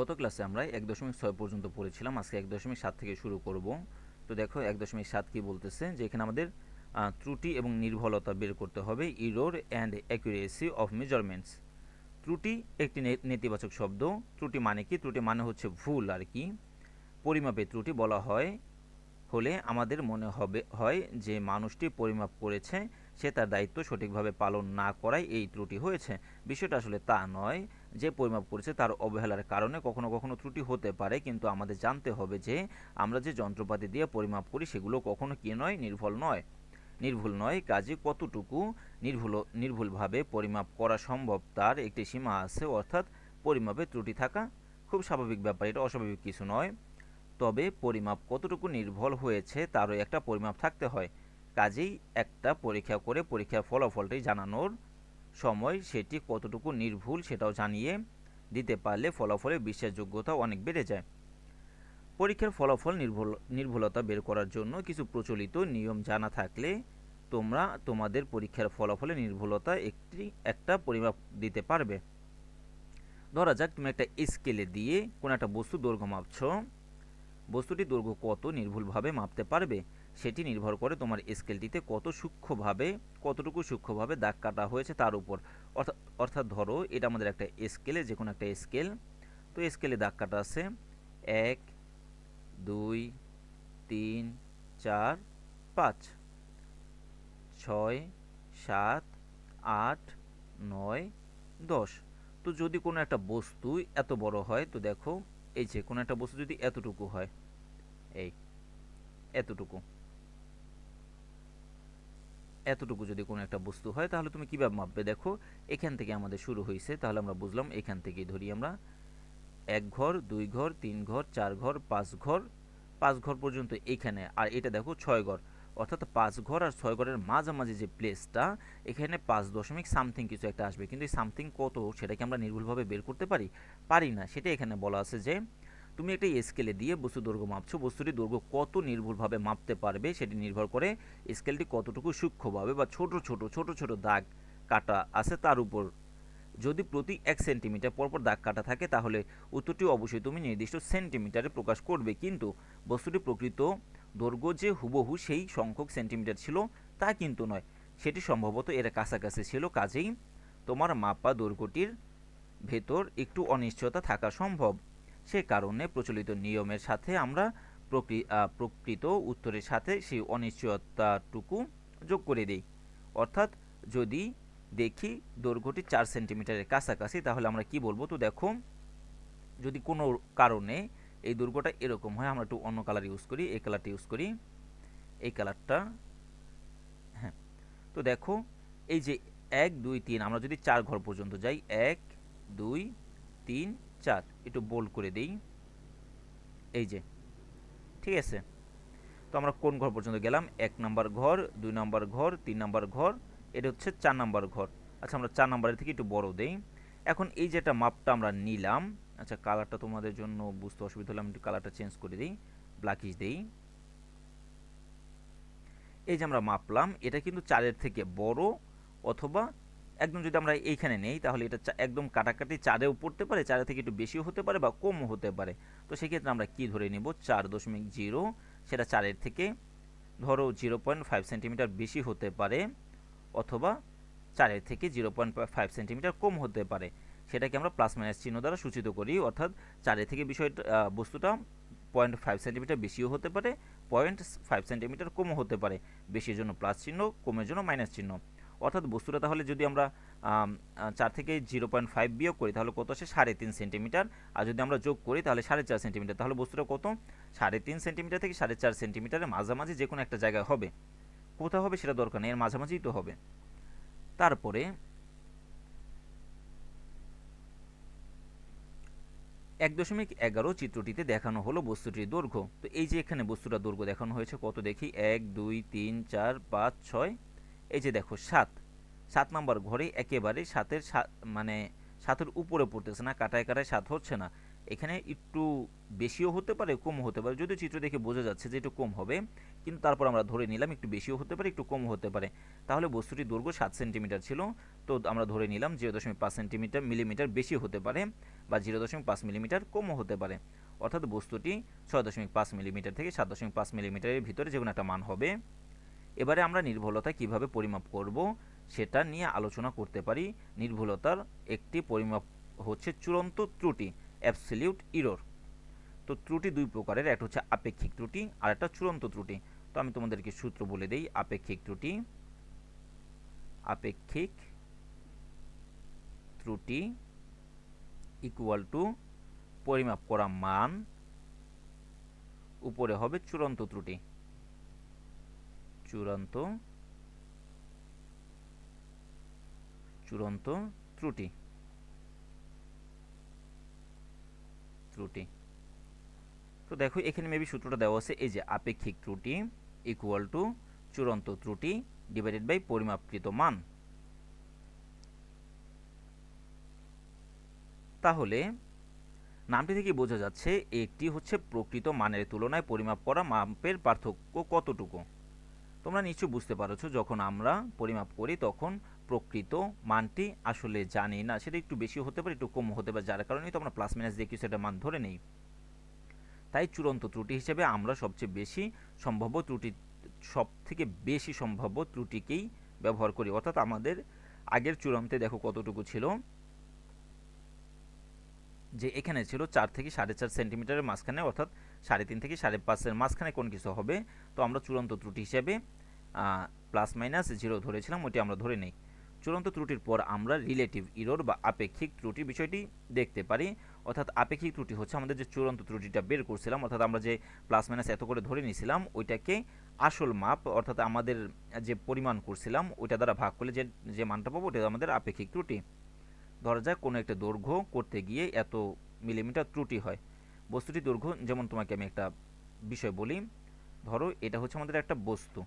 গত ক্লাসে আমরা এক দশমিক ছয় পর্যন্ত পড়েছিলাম। আজকে এক দশমিক সাত থেকে শুরু করব। তো দেখো, এক দশমিক সাত কী বলতেছে যে এখানে আমাদের ত্রুটি এবং নির্ভুলতা বের করতে হবে error and accuracy of measurements ত্রুটি একটি নেতিবাচক শব্দ। ত্রুটি মানে কি? ত্রুটি মানে হচ্ছে ভুল আর কি। পরিমাপে ত্রুটি বলা হয়, হলে আমাদের মনে হবে, হয় যে মানুষটি পরিমাপ করেছে, সে তার দায়িত্ব সঠিকভাবে পালন না করায় এই ত্রুটি হয়েছে। বিষয়টা আসলে তা নয়। যে পরিমাপ করেছে তার অবহেলার কারণে কখনো কখনো ত্রুটি হতে পারে, কিন্তু আমাদের জানতে হবে যে আমরা যে যন্ত্রপাতি দিয়ে পরিমাপ করি সেগুলো কখনো কি নয়, নির্ভুল নয়। নির্ভুল নয় কাজে কতটুকু নির্ভুল, নির্ভুলভাবে পরিমাপ করা সম্ভব তার একটি সীমা আছে, অর্থাৎ পরিমাপে ত্রুটি থাকা খুব স্বাভাবিক ব্যাপার, এটা অস্বাভাবিক কিছু নয়। তবে পরিমাপ কতটুকু নির্ভুল হয়েছে তারও একটা পরিমাপ থাকতে হয়। কাজেই একটা পরীক্ষা করে পরীক্ষার ফলাফলটি জানানোর সময় সেটি কতটুকু নির্ভুল সেটাও জানিয়ে দিতে পারলে ফলাফলের বিশ্বাসযোগ্যতা অনেক বেড়ে যায়। পরীক্ষার ফলাফল নির্ভুল, নির্ভুলতা বের করার জন্য কিছু প্রচলিত নিয়ম জানা থাকলে তোমরা তোমাদের পরীক্ষার ফলাফলে নির্ভুলতা একটি, একটা পরিমাপ দিতে পারবে। ধরা যাক তুমি একটা স্কেলে দিয়ে কোনো একটা বস্তু দৈর্ঘ্য মাপছো। বস্তুটি দৈর্ঘ্য কত নির্ভুলভাবে মাপতে পারবে? সেটি নির্ভর করে তোমার স্কেলটিতে কত সূক্ষ্মভাবে, কতটুকু সূক্ষ্মভাবে দাগ কাটা হয়েছে তার উপর। অর্থাৎ অর্থাৎ ধরো, এটা আমাদের একটা স্কেলে যে কোনো একটা স্কেল। তো স্কেলে দাগ কাটা আছে। এক, দুই, তিন, চার, পাঁচ। ছয়, সাত, আট, নয়, দশ। তো যদি কোনো একটা বস্তু এত বড় হয়, তো দেখো, এই যে কোনো একটা বস্তু যদি এতটুকু হয়, এই, এতটুকু। এতটুকু যদি কোনো একটা বস্তু হয়, তাহলে তুমি কীভাবে মাপবে? দেখো, এখান থেকে আমাদের শুরু হয়েছে, তাহলে আমরা বুঝলাম এখান থেকেই ধরি আমরা। এক ঘর, দুই ঘর, তিন ঘর, চার ঘর, পাঁচ ঘর পাঁচ ঘর পর্যন্ত এইখানে আর এটা দেখো, ছয় ঘর। অর্থাৎ পাঁচ ঘর আর ছয় ঘরের মাঝামাঝি যে প্লেসটা এখানে পাঁচ দশমিক সামথিং কিছু একটা আসবে। কিন্তু এই সামথিং কত, সেটাকে আমরা নির্ভুলভাবে বের করতে পারি? পারি না। সেটা এখানে বলা আছে যে তুমি একটা স্কেলে দিয়ে বস্তু দৈর্ঘ্য মাপছো, বস্তুটি দৈর্ঘ্য কত নির্ভুলভাবে মাপতে পারবে সেটি নির্ভর করে স্কেলটি কতটুকু সূক্ষ্মভাবে বা ছোট ছোট ছোট ছোট দাগ কাটা আছে তার উপর। যদি প্রতি এক সেন্টিমিটার পরপর দাগ কাটা থাকে, তাহলে উত্তরটি অবশ্যই তুমি নির্দিষ্ট সেন্টিমিটারে প্রকাশ করবে। কিন্তু বস্তুটি প্রকৃত দৈর্ঘ্য যে হুবহু সেই সংখ্যক সেন্টিমিটার ছিল, তা কিন্তু নয়। সেটি সম্ভবত এর কাছাকাছি ছিল, কাজেই তোমার মাপা দৈর্ঘ্যটির ভেতর একটু অনিশ্চয়তা থাকা সম্ভব। সে কারণে প্রচলিত নিয়মের সাথে আমরা প্রকৃ- প্রকৃত উত্তরের সাথে সেই অনিশ্চয়তাটুকু যোগ করে দিই। অর্থাৎ যদি দেখি দৈর্ঘ্যটি চার সেন্টিমিটারের কাছাকাছি, তাহলে আমরা কি বলব? তো দেখো, যদি কোনো কারণে এই দৈর্ঘ্যটা এরকম হয়, আমরা একটু অন্য কালার ইউজ করি, এই কালারটা ইউজ করি, এই কালারটা হ্যাঁ। তো দেখো, এই যে এক, দুই, তিন, আমরা যদি চার ঘর পর্যন্ত যাই, এক, দুই, তিন চার একটু বোল্ড করে দেই। এই যে, ঠিক আছে? তো আমরা কোন ঘর পর্যন্ত গেলাম? এক নাম্বার ঘর, দুই নাম্বার ঘর, তিন নাম্বার ঘর, এটা হচ্ছে চার নাম্বার ঘর। আচ্ছা আমরা চার নাম্বারের থেকে একটু বড় দেই। এখন এই যেটা মাপটা আমরা নিলাম আচ্ছা কালারটা তোমাদের জন্য বুঝতে অসুবিধা হলে আমি একটু কালারটা চেঞ্জ করে দিই ব্ল্যাকিশ দেই। এই যে আমরা মাপলাম, এটা কিন্তু চারের থেকে বড় অথবা একদম যদি আমরা এইখানে নেই, তাহলে এটা একদম কাটাকাটি চারেও পড়তে পারে চারের থেকে একটু বেশিও হতে পারে বা কমও হতে পারে। তো সেক্ষেত্রে আমরা কি ধরে নিব? চার দশমিক জিরো, সেটা চারের থেকে ধরো জিরো পয়েন্ট ফাইভ সেন্টিমিটার বেশি হতে পারে, অথবা চারের থেকে জিরো পয়েন্ট ফাইভ সেন্টিমিটার কম হতে পারে। সেটাকে আমরা প্লাস মাইনাস চিহ্ন দ্বারা সূচিত করি, অর্থাৎ চারের থেকে বিষয়টা বস্তুটা পয়েন্ট ফাইভ সেন্টিমিটার বেশিও হতে পারে, পয়েন্ট ফাইভ সেন্টিমিটার কমও হতে পারে। বেশির জন্য প্লাস চিহ্ন, কমের জন্য মাইনাস চিহ্ন। অর্থাৎ বস্তুটা তাহলে যদি আমরা চার থেকে জিরো পয়েন্ট ফাইভ বিয়োগ করি, তাহলে কত আসে? সাড়ে তিন সেন্টিমিটার। আর যদি আমরা যোগ করি, তাহলে সাড়ে চার সেন্টিমিটার। তাহলে বস্তুটা কত? সাড়ে তিন সেন্টিমিটার থেকে সাড়ে চার সেন্টিমিটারের মাঝামাঝি যে কোনো একটা জায়গায় হবে। কোথাও হবে সেটা দরকার নেই, এর মাঝামাঝিই তো হবে। তারপরে এক দশমিক এগারো চিত্রটিতে দেখানো হলো বস্তুটির দৈর্ঘ্য। তো এই যে এখানে বস্তুটার দৈর্ঘ্য দেখানো হয়েছে, কত দেখি? এক, দুই, তিন, চার, পাঁচ, ছয়। এই যে দেখো, সাত। সাত নাম্বার ঘরে একেবারে সাতের মানে সাতের উপরে পড়তেছে না, কাটায় কাটায় সাত হচ্ছে না। এখানে একটু বেশিও হতে পারে, কমও হতে পারে। যদিও চিত্র দেখে বোঝা যাচ্ছে যে একটু কম হবে, কিন্তু তারপর আমরা ধরে নিলাম একটু বেশিও হতে পারে, একটু কম হতে পারে। তাহলে বস্তুটির দৈর্ঘ্য সাত সেন্টিমিটার ছিল, তো আমরা ধরে নিলাম জিরো দশমিক পাঁচ সেন্টিমিটার, মিলিমিটার বেশি হতে পারে বা জিরো দশমিক পাঁচ মিলিমিটার কমও হতে পারে। অর্থাৎ বস্তুটি ছয় দশমিক পাঁচ মিলিমিটার থেকে সাত দশমিক পাঁচ মিলিমিটারের ভিতরে যে কোনো একটা মান হবে। এবারে আমরা নির্ভুলতা কীভাবে পরিমাপ করব? সেটা নিয়ে আলোচনা করতে পারি। নির্ভুলতার একটি পরিমাপ হচ্ছে চূড়ান্ত ত্রুটি অ্যাবসলিউট ইরোর তো ত্রুটি দুই প্রকারের, একটা হচ্ছে আপেক্ষিক ত্রুটি আর একটা চূড়ান্ত ত্রুটি। তো আমি তোমাদেরকে সূত্র বলে দেই, আপেক্ষিক ত্রুটি আপেক্ষিক ত্রুটি ইকুয়াল টু পরিমাপ করা মান, উপরে হবে চূড়ান্ত ত্রুটি। চূড়ান্ত চূড়ান্ত ত্রুটি। ত্রুটি। তো দেখো, এখানে মেবি সূত্রটা দেওয়া আছে, এই যে আপেক্ষিক ত্রুটি ইকুয়াল টু চূড়ান্ত ত্রুটি ডিভাইডেড বাই পরিমাপকৃত মান। তাহলে নামটি থেকে বোঝা যাচ্ছে, একটি হচ্ছে প্রকৃত মানের তুলনায় পরিমাপ করা মাপের পার্থক্য কতটুকু? তোমরা নিশ্চয় বুঝতে পারছ, যখন আমরা পরিমাপ করি তখন প্রকৃত মানটি আসলে জানি না। সেটা একটু বেশি হতে পারে, একটু কম হতে পারে, যার কারণেই তো আমরা প্লাস মাইনাস দিয়ে কিছু একটা মান ধরে নেই। তাই চূড়ান্ত ত্রুটি হিসেবে আমরা সবচেয়ে বেশি সম্ভাব্য ত্রুটি সব থেকে বেশি সম্ভাব্য ত্রুটিকেই ব্যবহার করি। অর্থাৎ আমাদের আগের চূড়ান্তে দেখো কতটুকু ছিল? যে এখানে ছিল চার থেকে সাড়ে চার সেন্টিমিটারের মাঝখানে, অর্থাৎ সাড়ে তিন থেকে সাড়ে পাঁচের মাঝখানে কোন কিছু হবে, তো আমরা চূড়ান্ত ত্রুটি হিসেবে প্লাস মাইনাস জিরো ধরেছিলাম, ওইটি আমরা ধরে নেই। চূড়ান্ত ত্রুটির পর আমরা রিলেটিভ ইরোর বা আপেক্ষিক ত্রুটি বিষয়টি দেখতে পারি। অর্থাৎ আপেক্ষিক ত্রুটি হচ্ছে আমাদের যে চূড়ান্ত ত্রুটিটা বের করছিলাম, অর্থাৎ আমরা যে প্লাস মাইনাস এত করে ধরে নিয়েছিলাম, ওইটাকে আসল মাপ, অর্থাৎ আমাদের যে পরিমাণ করছিলাম, ওইটা দ্বারা ভাগ করলে যে যে মানটা পাবো ওটা আমাদের আপেক্ষিক ত্রুটি। ধরা যাক কোনো একটা দৈর্ঘ্য করতে গিয়ে এত মিলিমিটার ত্রুটি হয়। বস্তুটি দৈর্ঘ্য, যেমন তোমাকে আমি একটা বিষয় বলি, ধরো এটা হচ্ছে আমাদের একটা বস্তু।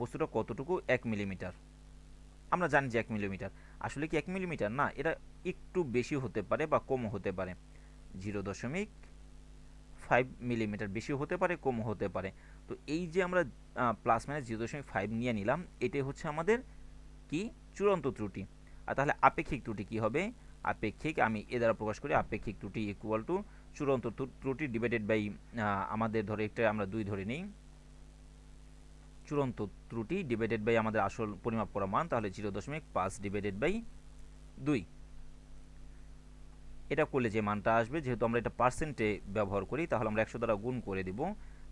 বস্তুটা কতটুকু? এক মিলিমিটার আমরা জানি যে এক মিলিমিটার আসলে কি এক মিলিমিটার না, এটা একটু বেশি হতে পারে বা কমও হতে পারে। জিরো দশমিক ফাইভ মিলিমিটার বেশি হতে পারে কম হতে পারে। তো এই যে আমরা প্লাস মাইনাস জিরো দশমিক ফাইভ নিয়ে নিলাম, এটাই হচ্ছে আমাদের কি? চূড়ান্ত ত্রুটি। আর তাহলে আপেক্ষিক ত্রুটি কি হবে? আপেক্ষিক আমি এ দ্বারা প্রকাশ করি, আপেক্ষিক ত্রুটি ইকুয়াল টু চূড়ান্ত ত্রুটি ডিভাইডেড বাই আমাদের ধরে একটা আমরা দুই ধরে নিই। চূড়ান্ত ত্রুটি ডিভাইডেড বাই আমাদের আসল পরিমাপ করা মান, তাহলে জিরো দশমিক পাঁচ ডিভাইডেড বাই দুই। এটা করলে যে মানটা আসবে, যেহেতু আমরা এটা পার্সেন্টে ব্যবহার করি, তাহলে আমরা একশো দ্বারা গুণ করে দিব।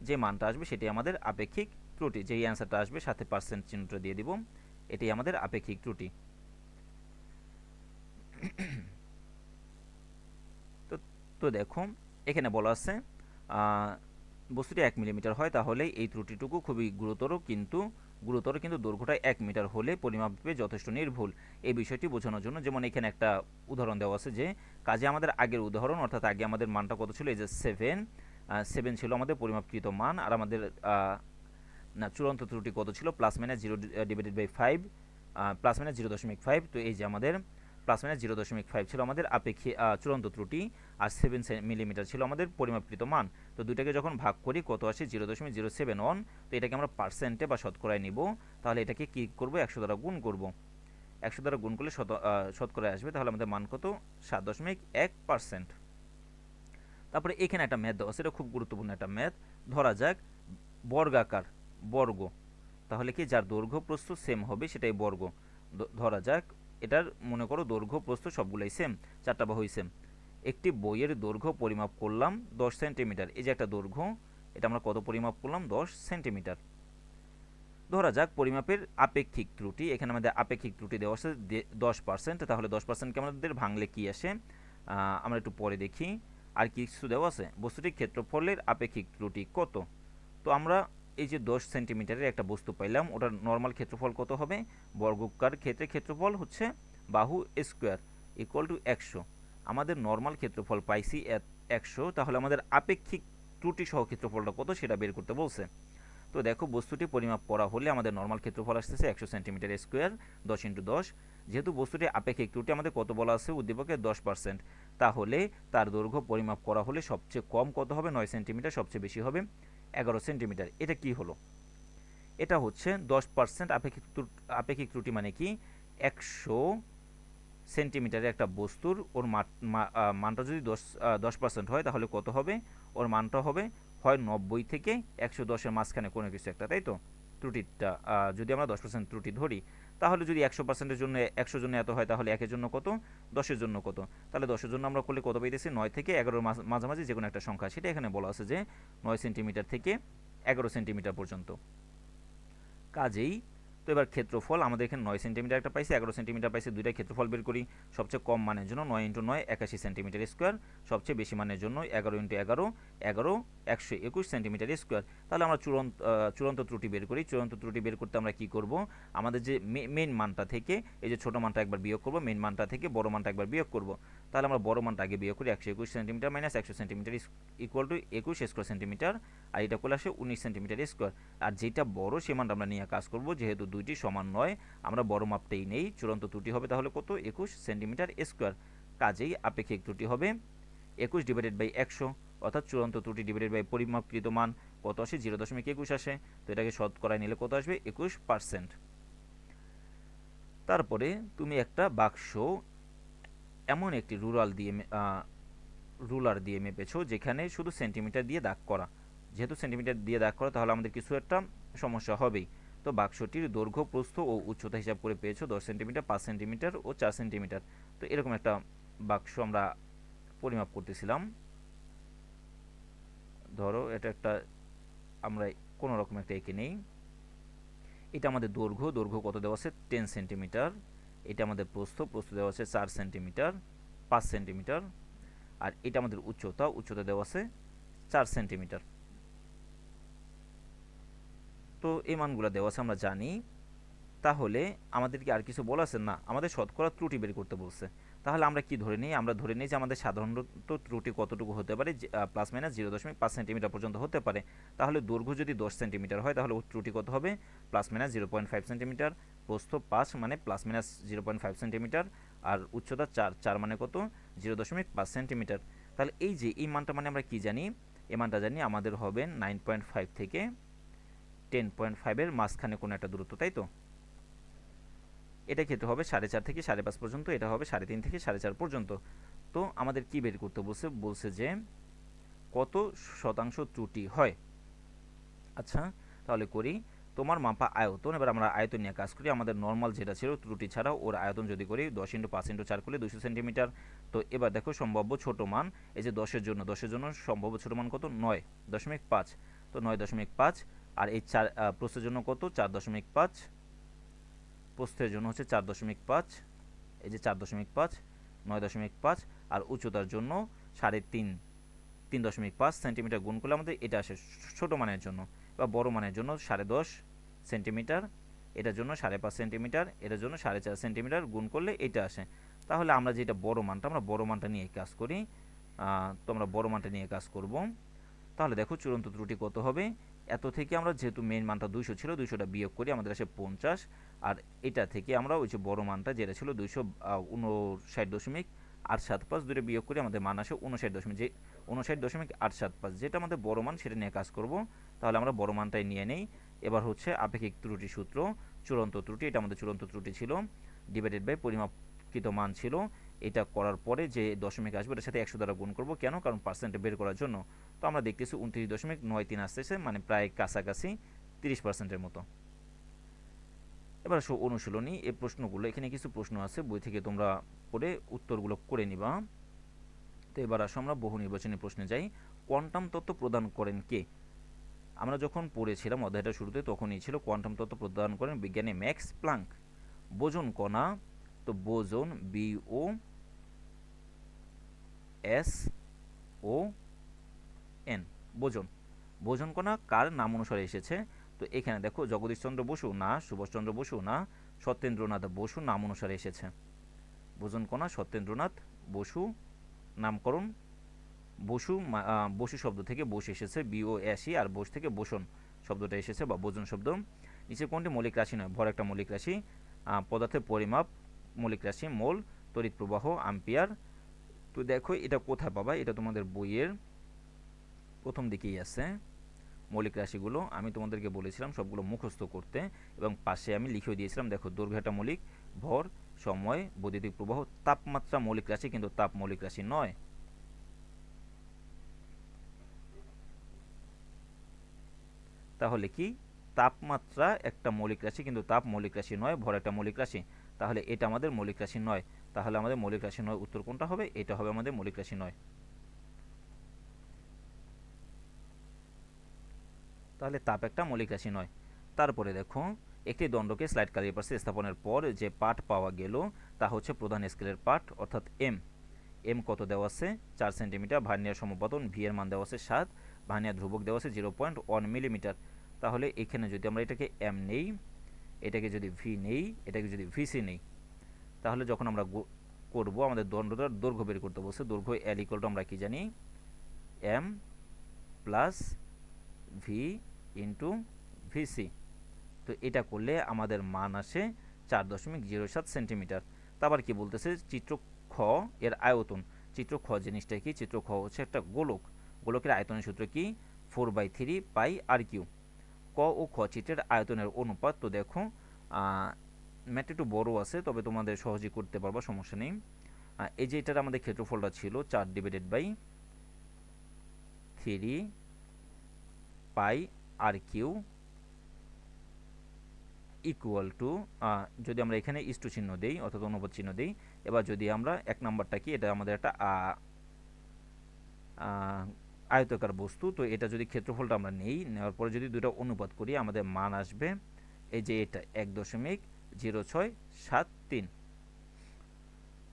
যে মানটা আসবে সেটি আমাদের আপেক্ষিক ত্রুটি। যেই অ্যান্সারটা আসবে, সাথে পার্সেন্ট চিহ্নটা দিয়ে দিব। এটি আমাদের আপেক্ষিক ত্রুটি। তো দেখো এখানে বলা আছে বস্তুটি এক মিলিমিটার হয়, তাহলে এই ত্রুটিটুকু খুবই গুরুতর কিন্তু গুরুতর কিন্তু দৈর্ঘ্যটা এক মিটার হলে পরিমাপে যথেষ্ট নির্ভুল। এই বিষয়টি বোঝানোর জন্য যেমন এখানে একটা উদাহরণ দেওয়া আছে যে, কাজে আমাদের আগের উদাহরণ, অর্থাৎ আগে আমাদের মানটা কত ছিল? এই যে সেভেন সেভেন ছিল আমাদের পরিমাপকৃত মান, আর আমাদের না, চূড়ান্ত ত্রুটি কত ছিল? Plus minus zero divided by five plus minus zero দশমিক ফাইভ তো এই যে আমাদের প্লাস মাইনাস জিরো দশমিক ফাইভ ছিল আমাদের আপেক্ষে চূড়ান্ত ত্রুটি, আর সেভেন মিলিমিটার ছিল আমাদের পরিমাপকৃত মান। তো দুইটাকে যখন ভাগ করি, কত আসে? জিরো দশমিক জিরো সেভেন ওয়ান তো এটাকে আমরা পার্সেন্টে বা শতকরায় নিব। তাহলে এটাকে কী করব? একশো দ্বারা গুণ করব। একশো দ্বারা গুণ করলে শত শতকরায় আসবে। তাহলে আমাদের মান কত? সাত দশমিক এক পার্সেন্ট তারপরে এখানে একটা ম্যাথ দেওয়া সেটা খুব গুরুত্বপূর্ণ একটা ম্যাথ ধরা যাক, বর্গাকার, বর্গ। তাহলে কি? যার দৈর্ঘ্য প্রস্থ সেম হবে, সেটাই বর্গ। ধরা যাক এটার, মনে করো, দৈর্ঘ্য, প্রস্থ সবগুলাই সেম চারটা বাহুই সেম একটি বইয়ের দৈর্ঘ্য পরিমাপ করলাম দশ সেন্টিমিটার। এই যে একটা দৈর্ঘ্য, এটা আমরা কত পরিমাপ করলাম? দশ সেন্টিমিটার। ধরা যাক, পরিমাপের আপেক্ষিক ত্রুটি, এখানে আমাদের আপেক্ষিক ত্রুটি দেওয়া আছে দশ পার্সেন্ট তাহলে দশ পার্সেন্টকে আমাদের ভাঙলে কি আসে? আমরা একটু পরে দেখি, আর কিছু দেওয়া আছে। বস্তুটির ক্ষেত্রফলের আপেক্ষিক ত্রুটি কত? তো আমরা এই যে দশ সেন্টিমিটারের একটা বস্তু পাইলাম, ওটার নর্মাল ক্ষেত্রফল কত হবে? বর্গকার ক্ষেত্রে ক্ষেত্রফল হচ্ছে বাহু স্কোয়ার ইকুয়াল টু একশো। আমাদের নর্মাল ক্ষেত্রফল পাইছি একশো, তাহলে আমাদের আপেক্ষিক ত্রুটি সহ ক্ষেত্রফলটা কত সেটা বের করতে বলছে। তো দেখো, বস্তুটি পরিমাপ করা হলে আমাদের নর্মাল ক্ষেত্রফল আসতেছে একশো সেন্টিমিটার স্কোয়ার দশ ইন্টু দশ। যেহেতু বস্তুটি আপেক্ষিক ত্রুটি আমাদের কত বলা আছে? উদ্দীপকে দশ পার্সেন্ট তাহলে তার দৈর্ঘ্য পরিমাপ করা হলে সবচেয়ে কম কত হবে? নয় সেন্টিমিটার, সবচেয়ে বেশি হবে। এগারো সেন্টিমিটার। এটা কি হলো? এটা হচ্ছে দশ পার্সেন্ট আপেক্ষিক আপেক্ষিক ত্রুটি মানে কি? একশো সেন্টিমিটারের একটা বস্তুর, ওর মানটা যদি দশ দশ পার্সেন্ট হয়, তাহলে কত হবে? ওর মানটা হবে হয় নব্বই থেকে একশো দশের মাঝখানে কোনো কিছু একটা, তাই তো? ত্রুটিটা যদি আমরা দশ পার্সেন্ট ত্রুটি ধরি, তাহলে যদি একশো পার্সেন্টের জন্য একশো জন্য এত হয়, তাহলে একের জন্য কত? দশের জন্য কত? তাহলে দশের জন্য আমরা করলে কত পেয়েছি নয় থেকে এগারো মাঝ- মাঝামাঝি যে কোনো একটা সংখ্যা। সেটা এখানে বলা আছে যে, নয় সেন্টিমিটার থেকে এগারো সেন্টিমিটার পর্যন্ত। কাজেই তো এবার ক্ষেত্রফল আমাদের এখানে নয় সেন্টিমিটার একটা পাইছি, এগারো সেন্টিমিটার পাইছি, দুইটা ক্ষেত্রফল বের করি। সবচেয়ে কম মানের জন্য নয় ইন্টু নয়, একাশি সেন্টিমিটার স্কোয়ার। সবচেয়ে বেশি মানের জন্য এগারো ইন্টু এগারো এগারো, একশো একুশ সেন্টিমিটার স্কোয়ার। তাহলে আমরা চূড়ান্ত চূড়ান্ত ত্রুটি বের করি। চূড়ান্ত ত্রুটি বের করতে আমরা কি করব? আমাদের যে মেন মানটা থেকে, এই যে ছোটো মানটা একবার বিয়োগ করব মেন মানটা থেকে বড় মানটা একবার বিয়োগ করব। তাহলে আমরা বড় মানটা আগে বিয়োগ করি, একশো একুশ সেন্টিমিটার মাইনাস একশো সেন্টিমিটার ইকুয়াল টু একুশ স্কোয়ার সেন্টিমিটার আর এটা করলে আসে উনিশ সেন্টিমিটার স্কোয়ার আর যেটা বড়, সে মানটা আমরা নিয়ে কাজ করব, যেহেতু দুইটি সমান নয়, আমরা বড় মাপটাই নেই। চূড়ান্ত ত্রুটি হবে তাহলে কত? একুশ সেন্টিমিটার স্কোয়ার কাজেই আপেক্ষিক ত্রুটি হবে একুশ ডিভাইডেড বাই একশো, অর্থাৎ চূড়ান্ত ত্রুটি ডিভাইডেড বাই পরিমাপকৃত মান কত আসে? জিরো দশমিক একুশ আসে। তো এটাকে শতকরায় নিলে কত আসবে? একুশ পার্সেন্ট তারপরে তুমি একটা বাক্স এমন একটি রুরাল দিয়ে রুলার দিয়ে মেপেছো যেখানে শুধু সেন্টিমিটার দিয়ে দাগ করা। যেহেতু সেন্টিমিটার দিয়ে দাগ করা, তাহলে আমাদের কিছু একটা সমস্যা হবেই। তো বাক্সটির দৈর্ঘ্য, প্রস্থ ও উচ্চতা হিসাব করে পেয়েছ দশ সেন্টিমিটার, পাঁচ সেন্টিমিটার ও চার সেন্টিমিটার। তো এরকম একটা বাক্স আমরা পরিমাপ করতেছিলাম। ধরো এটা একটা, আমরা কোনো রকম একটা এঁকে নেই। এটা আমাদের দৈর্ঘ্য দৈর্ঘ্য কত দেওয়া আছে? Ten centimetre. এটা আমাদের প্রস্থ প্রস্থ দেওয়া আছে চার সেন্টিমিটার, পাঁচ সেন্টিমিটার, আর এটা আমাদের উচ্চতা উচ্চতা দেওয়া আছে চার সেন্টিমিটার। তো এই মানগুলো দেওয়া আছে, আমরা জানি। তাহলে আমাদেরকে আর কিছু বলা আছে? না, আমাদের শতকরা ত্রুটি বের করতে বলছে। তাহলে আমরা কি ধরে নিই? আমরা ধরে নিই যে আমাদের সাধারণত ত্রুটি কতটুকু হতে পারে? প্লাস মাইনাস জিরো দশমিক পাঁচ সেন্টিমিটার পর্যন্ত হতে পারে। তাহলে দৈর্ঘ্য যদি দশ সেন্টিমিটার হয়, তাহলে ত্রুটি কত হবে? Plus minus zero point five centimetre. প্রস্থ পাঁচ মানে plus minus zero point five centimetre আর উচ্চতা চার চার মানে কত? জিরো দশমিক পাঁচ সেন্টিমিটার তাহলে এই যে, এই মানটা মানে আমরা কি জানি? এই মানটা জানি আমাদের হবে নাইন পয়েন্ট ফাইভ থেকে টেন পয়েন্ট ফাইভের মাঝখানে কোনো একটা দূরত্ব, তাই তো? এটা ক্ষেত্রে হবে সাড়ে চার থেকে সাড়ে পাঁচ পর্যন্ত, এটা হবে সাড়ে তিন থেকে সাড়ে চার পর্যন্ত। তো আমাদের কি বের করতে বলছে? বলছে যে কত শতাংশ ত্রুটি হয়? আচ্ছা তাহলে করি। তোমার মাপা আয়তন, এবার আমরা আয়তন নিয়ে কাজ করি। আমাদের নর্মাল যেটা ছিল ত্রুটি ছাড়াও ওর আয়তন যদি করি, দশ ইন্টু পাঁচ ইন্টু চার করলে দুশো সেন্টিমিটার তো এবার দেখো সম্ভাব্য ছোট মান, এই যে দশের জন্য দশের জন্য সম্ভাব্য ছোট মান কত? নয় দশমিক পাঁচ। তো নয় দশমিক পাঁচ, আর এই চার প্রস্থের জন্য কত? চার দশমিক পাঁচ। প্রস্থের জন্য হচ্ছে চার দশমিক পাঁচ, এই যে চার দশমিক পাঁচ, নয় দশমিক পাঁচ, আর উচ্চতার জন্য সাড়ে তিন তিন দশমিক পাঁচ সেন্টিমিটার গুণ করলে আমাদের এটা আসে ছোটো মানের জন্য। বা বড় মানের জন্য সাড়ে দশ সেন্টিমিটার, এটার জন্য সাড়ে পাঁচ সেন্টিমিটার, এটার জন্য সাড়ে চার সেন্টিমিটার গুণ করলে এটা আসে। তাহলে আমরা যেটা বড় মানটা, আমরা বড় মানটা নিয়ে কাজ করি। তো আমরা বড় মানটা নিয়ে কাজ করব। তাহলে দেখো চূড়ান্ত ত্রুটি কত হবে? এত থেকে আমরা যেহেতু মেইন মানটা দুইশো ছিল, দুইশোটা বিয়োগ করি, আমাদের আসে পঞ্চাশ। আর এটা থেকে আমরা ওই যে বড় মানটা, যেটা ছিল দুইশো উনষাট দশমিক আট সাত পাঁচ দূরে বিয়োগ করি আমাদের মান আসে উনষাট দশমিক, যে উনষাট দশমিক আট সাত পাঁচ, যেটা আমাদের বড় মান সেটা নিয়ে কাজ করব। তাহলে আমরা বড় মানটাই নিয়ে নেই। এবার হচ্ছে আপেক্ষিক ত্রুটি সূত্র, চূড়ান্ত ত্রুটি, এটা আমাদের চূড়ান্ত ত্রুটি ছিল ডিভাইডেড বাই পরিমাপকৃত মান ছিল। এটা করার পরে যে দশমিক আসবে, এটার সাথে একশো দ্বারা গুণ করব। কেন? কারণ পার্সেন্টে বের করার জন্য। তো আমরা দেখতেছি উনত্রিশ দশমিক নয় তিন আসতেছে মানে প্রায় কাছাকাছি তিরিশ পার্সেন্টের মতো। এবার আসো অনুশীলনী এই প্রশ্নগুলো, এখানে কিছু প্রশ্ন আছে, বই থেকে তোমরা পড়ে উত্তরগুলো করে নিবা। তো এবার আসো আমরা বহু নির্বাচনী প্রশ্নে যাই। কোয়ান্টাম তত্ত্ব প্রদান করেন কে? আমরা যখন পড়েছিলাম অধ্যায়টা শুরুতে তখনই ছিল কোয়ান্টাম তত্ত্ব প্রদান করেন বিজ্ঞানী ম্যাক্স প্লাঙ্ক। বোজন কণা, তো boson B O S O N. Boson. Boson কণা কার নাম অনুসারে এসেছে? তো এখানে দেখো জগদীশচন্দ্র বসু না সুভাষচন্দ্র বসু না সত্যেন্দ্রনাথ বসু নাম অনুসারে এসেছে। বোজন কণা, সত্যেন্দ্রনাথ বসু নামকরণ, বসু বসু শব্দ থেকে বসু এসেছে বিও এসি আর বোস থেকে বোসন শব্দটা এসেছে বা বোজন শব্দ। নিচে কোনটি? মৌলিক রাশি নয়, ভর একটা মৌলিক রাশি। পদার্থের পরিমাপ, মৌলিক রাশি, মোল, তড়িৎ প্রবাহ, আম্পিয়ার। তো দেখো এটা কোথায় পাবা? এটা তোমাদের বইয়ের প্রথম দিকেই আছে। মৌলিক রাশিগুলো আমি তোমাদেরকে বলেছিলাম সবগুলো মুখস্থ করতে এবং পাশে আমি লিখেও দিয়েছিলাম, দেখো দৈর্ঘ্য একটা মৌলিক, ভর, সময়, বৈদ্যুতিক প্রবাহ, তাপমাত্রা মৌলিক রাশি কিন্তু তাপ মৌলিক রাশি নয়। তাহলে কি? তাপমাত্রা একটা মৌলিক রাশি কিন্তু তাপ মৌলিক রাশি নয়, ভর একটা মৌলিক রাশি। তাহলে এটা আমাদের মৌলিক রাশি নয়। তাহলে আমাদের মৌলিক রাশি নয়, উত্তর কোনটা হবে? এটা হবে আমাদের মৌলিক রাশি নয়। তাহলে তাপ একটা মৌলিক রাশি নয়। তারপরে দেখো, একটি দণ্ডকে স্লাইড কালির পাশে স্থাপনের পর যে পাঠ পাওয়া গেল, তা হচ্ছে প্রধান স্কেলের পাঠ, অর্থাৎ এম। এম কত দেওয়া আছে? চার সেন্টিমিটার, ভার্নিয়ার সমপতন ভি এর মান দেওয়া আছে সাত, ভার্নিয়ার ধ্রুবক দেওয়া আছে জিরো পয়েন্ট ওয়ান মিলিমিটার। তাহলে এখানে যদি আমরা এটাকে এম নেই, এটাকে যদি ভি নেই, এটাকে যদি ভিসি নেই, তাহলে যখন আমরা করব, আমাদের দণ্ডটার দৈর্ঘ্য বের করতে বলছে, দৈর্ঘ্য এল ইকুয়াল আমরা কি জানি? M plus V into V C তো এটা করলে আমাদের মান আসে চার দশমিক জিরো সাত সেন্টিমিটার। তারপর কি বলতেছে? চিত্র খ এর আয়তন। চিত্র খ জিনিসটা কি? চিত্র খ হচ্ছে একটা গোলক। গোলকের আয়তনের সূত্র কি? Four by three pi R cube. ক ও খ চিত্রের আয়তনের অনুপাত তো দেখো ম্যাট একটু বড় আছে, তবে তোমাদের সহজে করতে পারবা, সমস্যা নেই। এই যে এটার আমাদের ক্ষেত্রফলটা ছিল চার divided by three pi R cube equal to যদি আমরা এখানে ইস্টু চিহ্ন দেই অর্থাৎ অনুপাত চিহ্ন দেই, এবার যদি আমরা এক নাম্বারটা কি, এটা আমাদের একটা আয়তকার বস্তু, তো এটা যদি ক্ষেত্রফলটা আমরা নেই, নেওয়ার পরে যদি দুটো অনুপাত করি, আমাদের মান আসবে এই যে এটা, এক দশমিক জিরো ছয় সাত তিন।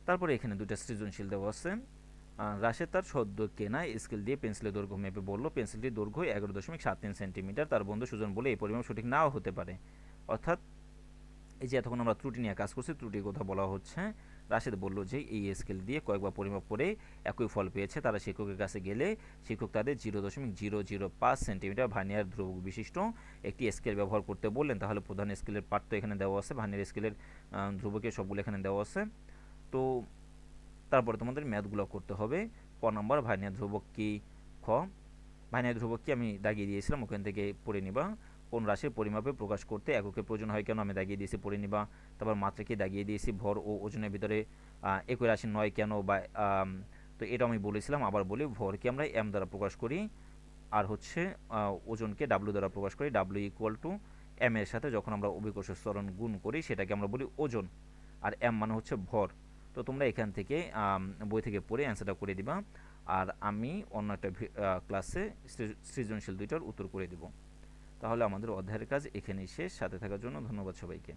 তারপরে এখানে দুটো সৃজনশীল দেওয়া আছে। রাশেদ তার সদ্য কেনা স্কেল দিয়ে পেন্সিলের দৈর্ঘ্য মেপে বলল, পেন্সিলটির দৈর্ঘ্য এগারো দশমিক সাত তিন সেন্টিমিটার, তার বন্ধু সুজন বলে এই পরিমাণ সঠিক নাও হতে পারে। অর্থাৎ এই যে এতক্ষণ আমরা ত্রুটি নিয়ে কাজ করছি, ত্রুটির কথা বলা হচ্ছে, রাশেদ বলল যে এই স্কেল দিয়ে কয়েকবার পরিমাপ করে একই ফল পেয়েছে। তারা শিক্ষকের কাছে গেলে শিক্ষক তাদের জিরো দশমিক জিরো জিরো পাঁচ সেন্টিমিটার ভার্নিয়ার ধ্রুবক বিশিষ্ট একটি স্কেল ব্যবহার করতে বললেন। তাহলে প্রধান স্কেলের পার্ট তো এখানে দেওয়া আছে, ভার্নিয়ার স্কেলের ধ্রুবকের সবগুলো এখানে দেওয়া আছে। তো তারপরে তোমাদের ম্যাথগুলো করতে হবে। ক নম্বর ভার্নিয়ার ধ্রুবক কি? খ। ভার্নিয়ার ধ্রুবক কি আমি দাগিয়ে দিয়েছিলাম, ওখান থেকে পড়ে নিবা। কোন রাশির পরিমাপে প্রকাশ করতে এককের প্রয়োজন হয় কেন আমি দাগিয়ে দিয়েছি পড়ে নিবা। তারপর মাত্রাকে দাগিয়ে দিয়েছি, ভর ও ওজনের ভিতরে একই রাশি নয় কেন বা তো এটা আমি বলেছিলাম, আবার বলি ভরকে আমরা এম দ্বারা প্রকাশ করি, আর হচ্ছে ওজনকে ডাব্লু দ্বারা প্রকাশ করি ডাব্লু ইকুয়াল টু এম এর সাথে যখন আমরা অভিকর্ষ স্তরণ গুণ করি, সেটাকে আমরা বলি ওজন। আর এম মানে হচ্ছে ভর। তো তোমরা এখান থেকে বই থেকে পড়ে অ্যান্সারটা করে দিবা। আর আমি অন্য একটা ক্লাসে সৃজনশীল দুইটার উত্তর করে দেব। তাহলে আমাদের অধ্যায়ের কাজ এখানেই শেষ। সাথে থাকার জন্য ধন্যবাদ সবাইকে।